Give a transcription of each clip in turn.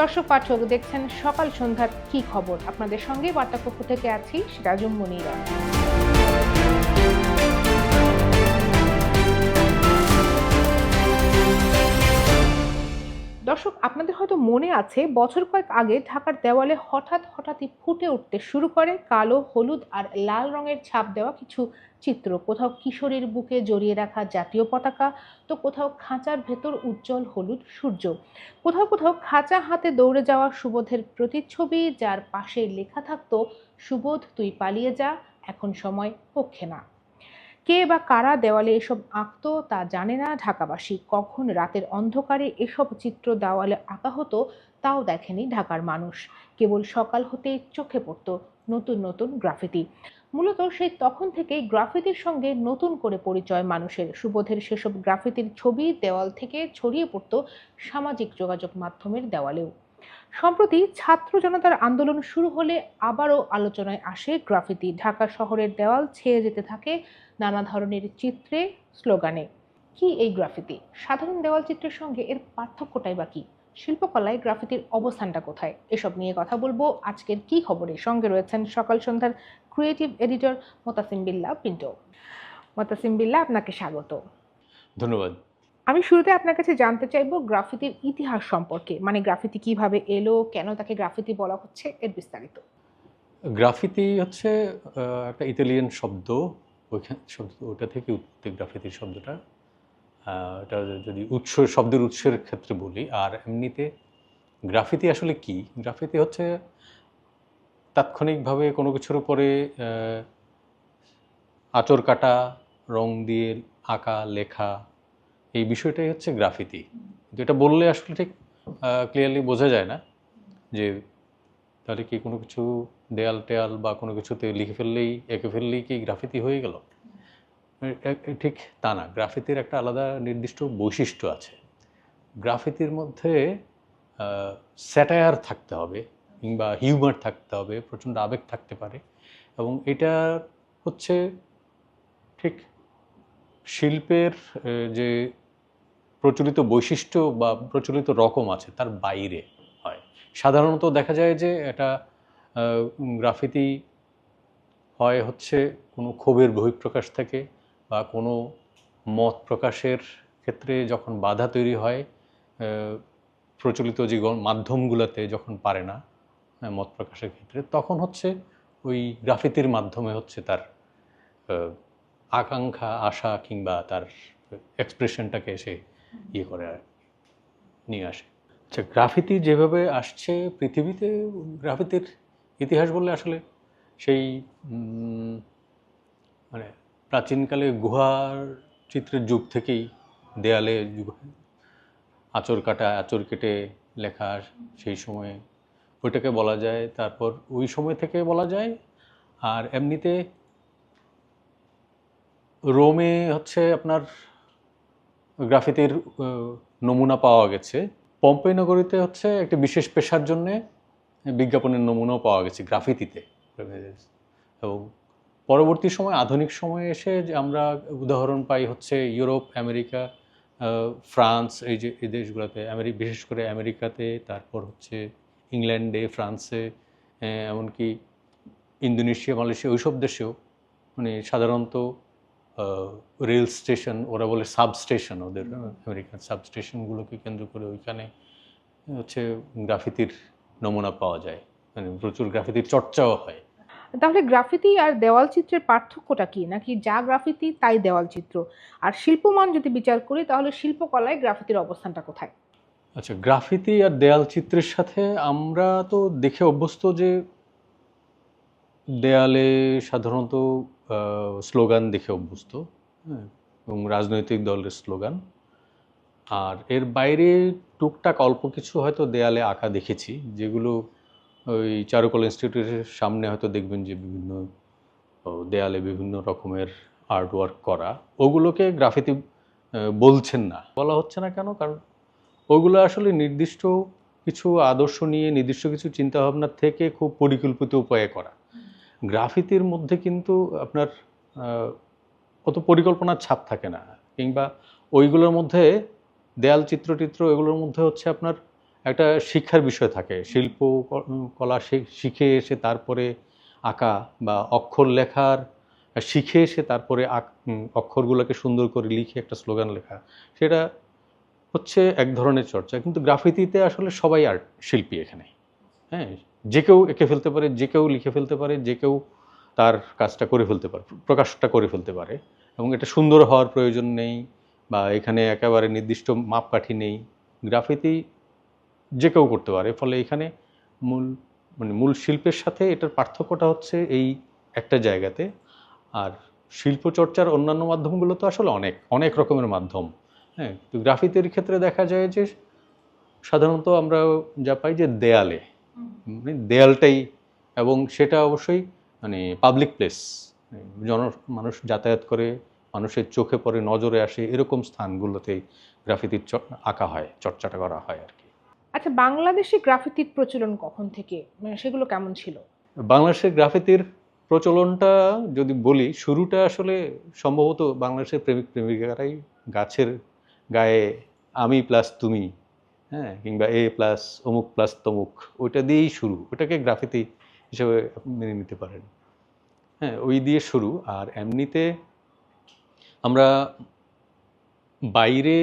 দর্শক পাঠক দেখছেন সকাল সন্ধ্যার কি খবর? আপনাদের সঙ্গে বার্তাকক্ষ থেকে আছি সিরাজুম মনিরা। দর্শক, আপনাদের হয়তো মনে আছে, বছর কয়েক আগে ঢাকার দেওয়ালে হঠাৎ হঠাৎই ফুটে উঠতে শুরু করে কালো, হলুদ আর লাল রঙের ছাপ দেওয়া কিছু চিত্র। কোথাও কিশোরীর বুকে জড়িয়ে রাখা জাতীয় পতাকা, তো কোথাও খাঁচার ভেতর উজ্জ্বল হলুদ সূর্য। কোথাও কোথাও খাঁচা হাতে দৌড়ে যাওয়া সুবোধের প্রতিচ্ছবি, যার পাশে লেখা থাকতো, সুবোধ, তুই পালিয়ে যা, এখন সময় পক্ষে না। কে বা কারা দেওয়ালে এসব আঁকত তা জানে না ঢাকাবাসী। কখন রাতের অন্ধকারে এসব চিত্র দেওয়ালে আঁকা হতো তাও দেখেনি ঢাকার মানুষ। কেবল সকাল হতে চোখে পড়ত নতুন নতুন গ্রাফিতি। মূলত সেই তখন থেকেই গ্রাফিতির সঙ্গে নতুন করে পরিচয় মানুষের। সুবোধের সেসব গ্রাফিতির ছবি দেওয়াল থেকে ছড়িয়ে পড়তো সামাজিক যোগাযোগ মাধ্যমের দেওয়ালেও। সম্প্রতি ছাত্র জনতার আন্দোলন শুরু হলে আবারও আলোচনায় আসে গ্রাফিতি। ঢাকা শহরের দেওয়াল ছেয়ে যেতে থাকে নানা ধরনের চিত্রে, স্লোগানে। কি এই গ্রাফিতি? সাধারণ দেওয়াল চিত্রের সঙ্গে এর পার্থক্যটাই বা কি? শিল্পকলায় গ্রাফিতির অবস্থানটা কোথায়? এসব নিয়ে কথা বলব। আজকের কি খবরে সঙ্গে রয়েছেন সকাল সন্ধ্যার ক্রিয়েটিভ এডিটর মোতাসিম বিল্লা পিন্টো মোতাসিম বিল্লাহ আপনাকে স্বাগত। ধন্যবাদ। আমি শুরুতে আপনার কাছে জানতে চাইব গ্রাফিতির ইতিহাস সম্পর্কে। মানে গ্রাফিতি কীভাবে এলো, কেন তাকে গ্রাফিতি বলা হচ্ছে, এর বিস্তারিত। গ্রাফিতি হচ্ছে একটা ইতালিয়ান শব্দ। শব্দ ওটা থেকে উৎপত্তি গ্রাফিতির শব্দটা। এটা যদি উৎস, শব্দের উৎসের ক্ষেত্রে বলি, আর এমনিতে গ্রাফিতি আসলে কি? গ্রাফিতি হচ্ছে তাৎক্ষণিকভাবে কোনো কিছুর উপরে আঁচড় কাটা, রং দিয়ে আঁকা, লেখা এই বিষয়টাই হচ্ছে গ্রাফিতি। যেটা বললে আসলে ঠিক ক্লিয়ারলি বোঝা যায় না যে তাহলে কি কোনো কিছু দেয়াল টেয়াল বা কোনো কিছুতে লিখে ফেললেই, এঁকে ফেললেই কি গ্রাফিতি হয়ে গেল? ঠিক তা না। গ্রাফিতির একটা আলাদা নির্দিষ্ট বৈশিষ্ট্য আছে। গ্রাফিতির মধ্যে স্যাটায়ার থাকতে হবে কিংবা হিউমার থাকতে হবে, প্রচণ্ড আবেগ থাকতে পারে এবং এটা হচ্ছে ঠিক শিল্পের যে প্রচলিত বৈশিষ্ট্য বা প্রচলিত রকম আছে, তার বাইরে হয়। সাধারণত দেখা যায় যে এটা গ্রাফিতি হয় হচ্ছে কোনো ক্ষোভের বহিঃপ্রকাশ থেকে বা কোনো মত প্রকাশের ক্ষেত্রে যখন বাধা তৈরি হয় প্রচলিত যে মাধ্যমগুলোতে যখন পারে না মত প্রকাশের ক্ষেত্রে, তখন হচ্ছে ওই গ্রাফিতির মাধ্যমে হচ্ছে তার আকাঙ্ক্ষা, আশা কিংবা তার এক্সপ্রেশনটাকে সে ইয়ে করে আর নিয়ে আসে। আচ্ছা গ্রাফিতি যেভাবে আসছে পৃথিবীতে, গ্রাফিতির ইতিহাস বললে আসলে সেই মানে প্রাচীনকালে গুহার চিত্রের যুগ থেকেই দেয়ালে আঁচড় কাটা, আঁচড় কেটে লেখা সেই সময়ে। ওইটাকে বলা যায়, তারপর ওই সময় থেকে বলা যায়। আর এমনিতে রোমে হচ্ছে আপনার গ্রাফিতির নমুনা পাওয়া গেছে। পম্পে নগরীতে হচ্ছে একটি বিশেষ পেশার জন্য বিজ্ঞাপনের নমুনাও পাওয়া গেছে গ্রাফিতিতে। এবং পরবর্তী সময়, আধুনিক সময়ে এসে যে আমরা উদাহরণ পাই হচ্ছে ইউরোপ, আমেরিকা ফ্রান্স, এই যে এই দেশগুলোতে, আমেরি, বিশেষ করে আমেরিকাতে, তারপর হচ্ছে ইংল্যান্ডে, ফ্রান্সে এমনকি ইন্দোনেশিয়া, মালয়েশিয়া, ওইসব দেশেও মানে সাধারণত রেল স্টেশন ওরা বলে সাব স্টেশন ওদের আমেরিকান সাব স্টেশনগুলোকে কেন্দ্র করে ওইখানে হচ্ছে গ্রাফিতির নমুনা পাওয়া যায়। মানে প্রচুর গ্রাফিতির চর্চাও হয়। তাহলে গ্রাফিতি আর দেওয়াল চিত্রের পার্থক্যটা কি? নাকি যা গ্রাফিতি তাই দেওয়াল চিত্র? আর শিল্পমান যদি বিচার করি তাহলে শিল্পকলায় গ্রাফিতির অবস্থানটা কোথায়? আচ্ছা গ্রাফিতি আর দেয়াল চিত্রের সাথে আমরা তো দেখে অভ্যস্ত যে দেয়ালে সাধারণত স্লোগান দেখে অভ্যস্ত হ্যাঁ এবং রাজনৈতিক দলের স্লোগান। আর এর বাইরে টুকটাক অল্প কিছু হয়তো দেয়ালে আঁকা দেখেছি, যেগুলো ওই চারুকলা ইনস্টিটিউটের সামনে হয়তো দেখবেন যে বিভিন্ন দেয়ালে বিভিন্ন রকমের আর্ট ওয়ার্ক করা। ওগুলোকে গ্রাফিতি বলছেন না। বলা হচ্ছে না কেন? কারণ ওগুলো আসলে নির্দিষ্ট কিছু আদর্শ নিয়ে, নির্দিষ্ট কিছু চিন্তাভাবনা থেকে খুব পরিকল্পিত উপায়ে করা। গ্রাফিতির মধ্যে কিন্তু আপনার অত পরিকল্পনার ছাপ থাকে না। কিংবা ওইগুলোর মধ্যে, দেয়াল চিত্র টিত্র এগুলোর মধ্যে হচ্ছে আপনার একটা শিক্ষার বিষয় থাকে। শিল্প, কলা শিখে এসে তারপরে আঁকা বা অক্ষর লেখার, শিখে এসে তারপরে অক্ষরগুলোকে সুন্দর করে লিখে একটা স্লোগান লেখা, সেটা হচ্ছে এক ধরনের চর্চা। কিন্তু গ্রাফিতিতে আসলে সবাই আর্ট শিল্পী এখানে। হ্যাঁ? যে কেউ এঁকে ফেলতে পারে, যে কেউ লিখে ফেলতে পারে, যে কেউ তার কাজটা করে ফেলতে পারে, প্রকাশটা করে ফেলতে পারে এবং এটা সুন্দর হওয়ার প্রয়োজন নেই বা এখানে একেবারে নির্দিষ্ট মাপকাঠি নেই। গ্রাফিতি যে কেউ করতে পারে, ফলে এখানে মূল মানে মূল শিল্পের সাথে এটার পার্থক্যটা হচ্ছে এই একটা জায়গাতে। আর শিল্পচর্চার অন্যান্য মাধ্যমগুলো তো আসলে অনেক অনেক রকমের মাধ্যম। হ্যাঁ তো গ্রাফিতির ক্ষেত্রে দেখা যায় যে সাধারণত আমরা যা পাই যে দেয়ালে মানে দেয়ালটাই এবং সেটা অবশ্যই মানে পাবলিক প্লেস জন মানুষ যাতায়াত করে মানুষের চোখে পড়ে নজরে আসে এরকম স্থানগুলোতেই গ্রাফিতির আঁকা হয় চর্চাটা করা হয় আর কি। আচ্ছা বাংলাদেশে গ্রাফিতির প্রচলন কখন থেকে? মানে সেগুলো কেমন ছিল? বাংলাদেশের গ্রাফিতির প্রচলনটা যদি বলি শুরুটা আসলে সম্ভবত বাংলাদেশের প্রেমিক প্রেমিকারাই গাছের গায়ে আমি প্লাস তুমি হ্যাঁ কিংবা এ প্লাস অমুক প্লাস তমুক, ওইটা দিয়েই শুরু। ওটাকে গ্রাফিতি হিসেবে মেনে নিতে পারেন। হ্যাঁ ওই দিয়ে শুরু। আর এমনিতে আমরা বাইরে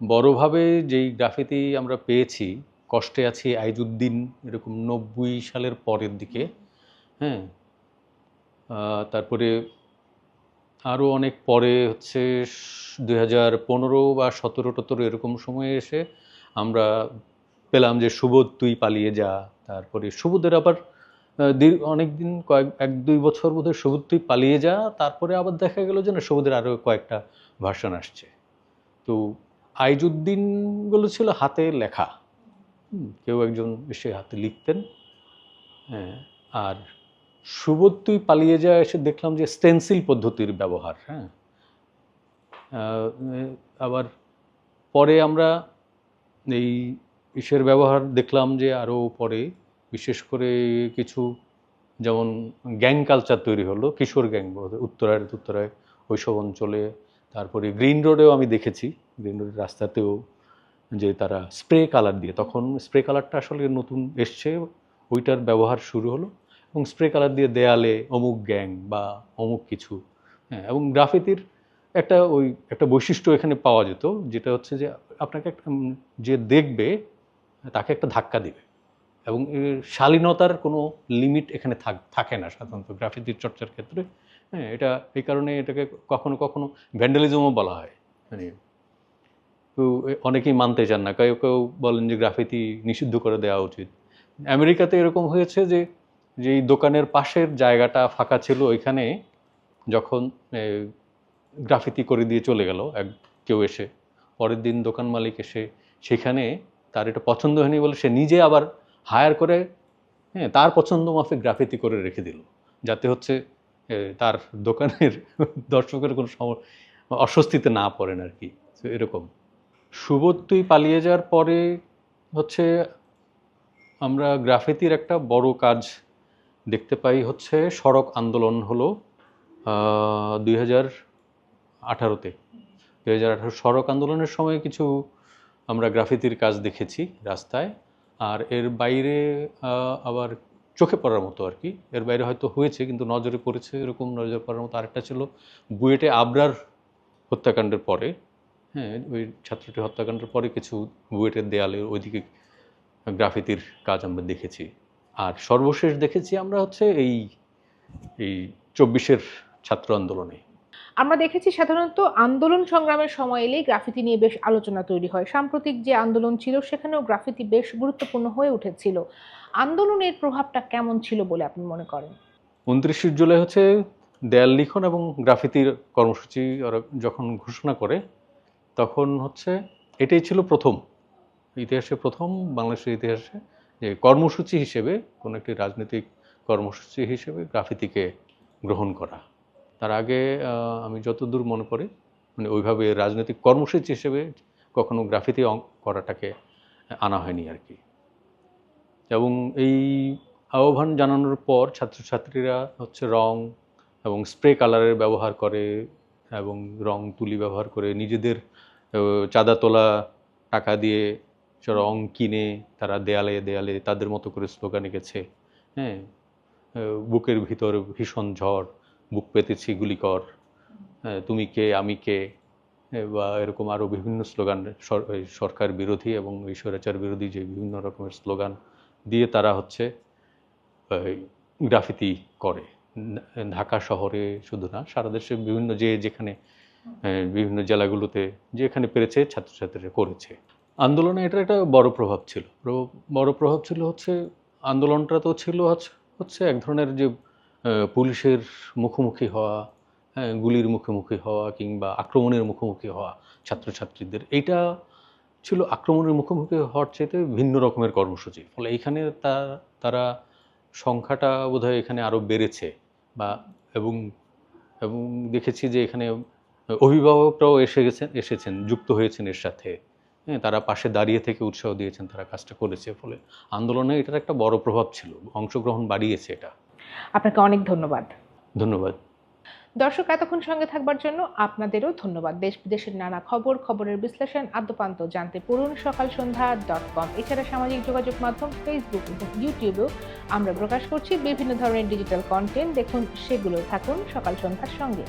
বড়ভাবে যেই গ্রাফিতি আমরা পেয়েছি, কষ্টে আছি আইজুদ্দিন, এরকম নব্বই সালের পরের দিকে হ্যাঁ তারপরে আরও অনেক পরে হচ্ছে দুই হাজার পনেরো বা সতেরো টতেরো এরকম সময়ে এসে আমরা পেলাম যে সুবোধ তুই পালিয়ে যা, তারপরে সুবোধের আবার দীর্ঘ অনেক দিন কয়েক, এক দুই বছর বোধহয় সুবোধ তুই পালিয়ে যা, তারপরে আবার দেখা গেল যে না, সুবোধের আরও কয়েকটা ভার্সন আসছে। তো আইজুদ্দিনগুলো ছিল হাতে লেখা। কেউ একজন এসে হাতে লিখতেন। হ্যাঁ আর সুবোধ তুই পালিয়ে যা, এসে দেখলাম যে স্টেন্সিল পদ্ধতির ব্যবহার হ্যাঁ। আবার পরে আমরা এই ইসের ব্যবহার দেখলাম যে আরও পরে, বিশেষ করে কিছু যেমন গ্যাং কালচার তৈরি হলো, কিশোর গ্যাং উত্তরায় উত্তরায় ওইসব অঞ্চলে, তারপরে গ্রিন রোডেও আমি দেখেছি, গ্রিন রোডের রাস্তাতেও যে তারা স্প্রে কালার দিয়ে, তখন স্প্রে কালারটা আসলে নতুন এসছে, ওইটার ব্যবহার শুরু হলো এবং স্প্রে কালার দিয়ে দেয়ালে অমুক গ্যাং বা অমুক কিছু হ্যাঁ এবং গ্রাফিতির একটা ওই একটা বৈশিষ্ট্য এখানে পাওয়া যেত, যেটা হচ্ছে যে আপনাকে একটা যে দেখবে, তাকে একটা ধাক্কা দিবে। এবং শালীনতার কোনো লিমিট এখানে থাক না সাধারণত গ্রাফিতির চর্চার ক্ষেত্রে। হ্যাঁ এটা এই কারণে এটাকে কখনো কখনো ভ্যান্ডালিজমও বলা হয়। মানে অনেকেই মানতে চান না। কেউ কেউ বলেন যে গ্রাফিতি নিষিদ্ধ করে দেওয়া উচিত। আমেরিকাতে এরকম হয়েছে যে, যেই দোকানের পাশের জায়গাটা ফাঁকা ছিল ওইখানে যখন গ্রাফিতি করে দিয়ে চলে গেল, এক কেউ এসে। পরের দিন দোকান মালিক এসে সেখানে তার এটা পছন্দ হয়নি বলে সে নিজে আবার হায়ার করে হ্যাঁ তার পছন্দ মাফিক গ্রাফিতি করে রেখে দিল। যাতে হচ্ছে তার দোকানের দর্শকের কোনো সম- অস্বস্তিতে না পড়েন আর কি। এরকম। সুবোধ পালিয়ে যাওয়ার পরে হচ্ছে আমরা গ্রাফিতির একটা বড় কাজ দেখতে পাই হচ্ছে সড়ক আন্দোলন হলো দুই হাজার আঠারোতে। দু হাজার আঠারো সড়ক আন্দোলনের সময় কিছু আমরা গ্রাফিতির কাজ দেখেছি রাস্তায়। আর এর বাইরে আবার চোখে পড়ার মতো আর কি। এর বাইরে হয়তো হয়েছে, কিন্তু নজরে পড়েছে এরকম নজরে পড়ার মতো আরেকটা ছিল বুয়েটে আবরার হত্যাকাণ্ডের পরে। হ্যাঁ ওই ছাত্রটি হত্যাকাণ্ডের পরে কিছু বুয়েটের দেয়ালের ওইদিকে গ্রাফিতির কাজ আমরা দেখেছি। আর সর্বশেষ দেখেছি আমরা হচ্ছে এই এই চব্বিশের ছাত্র আন্দোলনে। আমরা দেখেছি সাধারণত আন্দোলন সংগ্রামের সময় এলেই গ্রাফিতি নিয়ে বেশ আলোচনা তৈরি হয়। সাম্প্রতিক যে আন্দোলন ছিল, সেখানেও গ্রাফিতি বেশ গুরুত্বপূর্ণ হয়ে উঠেছিল। আন্দোলনের প্রভাবটা কেমন ছিল বলে আপনি মনে করেন? উনত্রিশে জুলাই হচ্ছে দেয়াল লিখন এবং গ্রাফিতির কর্মসূচি যখন ঘোষণা করে, তখন হচ্ছে এটাই ছিল প্রথম, ইতিহাসে প্রথম, বাংলাদেশের ইতিহাসে যে কর্মসূচি হিসেবে কোনো একটি রাজনৈতিক কর্মসূচি হিসেবে গ্রাফিতিকে গ্রহণ করা। তার আগে আমি যতদূর মনে পড়ে মানে ওইভাবে রাজনৈতিক কর্মসূচি হিসেবে কখনো গ্রাফিতি করাটাকে আনা হয়নি আর কি। এবং এই আহ্বান জানানোর পর ছাত্রছাত্রীরা হচ্ছে রং এবং স্প্রে কালারের ব্যবহার করে এবং রং তুলি ব্যবহার করে নিজেদের চাঁদা তোলা টাকা দিয়ে রং কিনে তারা দেয়ালে দেয়ালে তাদের মতো করে স্লোগান গেছে হ্যাঁ বুকের ভিতর ভীষণ ঝড়। বুক পেতেছি, গুলি কর। তুমি কে, আমি কে? বা এরকম আরও বিভিন্ন স্লোগান সরকার বিরোধী এবং এই স্বৈরাচার বিরোধী যে বিভিন্ন রকমের স্লোগান দিয়ে তারা হচ্ছে গ্রাফিতি করে। ঢাকা শহরে শুধু না, সারা দেশে বিভিন্ন যে যেখানে বিভিন্ন জেলাগুলোতে যেখানে পেরেছে, ছাত্রছাত্রীরা করেছে। আন্দোলনে এটার একটা বড় প্রভাব ছিল। বড় প্রভাব ছিল হচ্ছে, আন্দোলনটা তো ছিল হচ্ছে- এক ধরনের যে পুলিশের মুখোমুখি হওয়া হ্যাঁ, গুলির মুখোমুখি হওয়া কিংবা আক্রমণের মুখোমুখি হওয়া ছাত্রছাত্রীদের এইটা ছিল আক্রমণের মুখোমুখি হওয়ার চাইতে ভিন্ন রকমের কর্মসূচি। ফলে এইখানে তা তারা সংখ্যাটা বোধহয় এখানে আরও বেড়েছে বা এবং এবং দেখেছি যে এখানে অভিভাবকরাও এসে গেছেন এসেছেন যুক্ত হয়েছেন এর সাথে। হ্যাঁ তারা পাশে দাঁড়িয়ে থেকে উৎসাহ দিয়েছেন তারা কাজটা করেছে। ফলে আন্দোলনে এটার একটা বড় প্রভাব ছিল অংশগ্রহণ বাড়িয়েছে এটা। আপনাকে অনেক ধন্যবাদ। ধন্যবাদ। দর্শক এতক্ষণ সঙ্গে থাকবার জন্য আপনাদেরও ধন্যবাদ। দেশ বিদেশের নানা খবর খবরের বিশ্লেষণ আদ্যপান্ত জানতে পড়ুন সকাল সন্ধ্যা ডট কম এছাড়া সামাজিক যোগাযোগ মাধ্যম ফেসবুক এবং ইউটিউবেও আমরা প্রকাশ করছি বিভিন্ন ধরনের ডিজিটাল কন্টেন্ট দেখুন সেগুলো থাকুন সকাল সন্ধ্যার সঙ্গে।